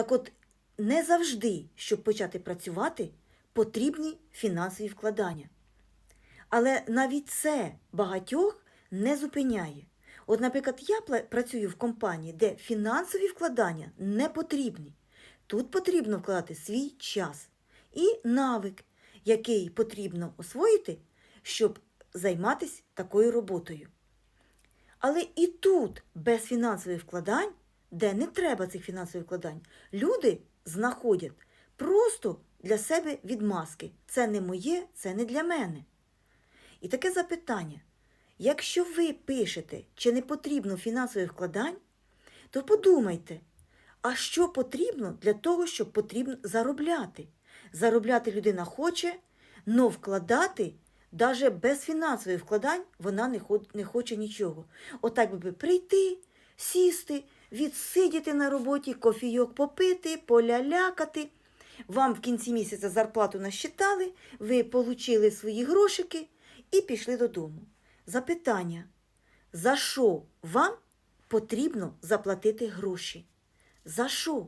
Так от, не завжди, щоб почати працювати, потрібні фінансові вкладання. Але навіть це багатьох не зупиняє. От, наприклад, я працюю в компанії, де фінансові вкладання не потрібні. Тут потрібно вкладати свій час і навик, який потрібно освоїти, щоб займатися такою роботою. Але і тут без фінансових вкладань, де не треба цих фінансових вкладань, люди знаходять просто для себе відмазки. Це не моє, це не для мене. І таке запитання: якщо ви пишете, чи не потрібно фінансових вкладань, то подумайте, а що потрібно для того, щоб потрібно заробляти? Заробляти людина хоче, але вкладати, навіть без фінансових вкладань, вона не, хоче нічого. Отак би прийти, сісти, відсидіти на роботі, кофійок попити, полялякати. Вам в кінці місяця зарплату насчитали, ви отримали свої грошики і пішли додому. Запитання: за що вам потрібно заплатити гроші? За що?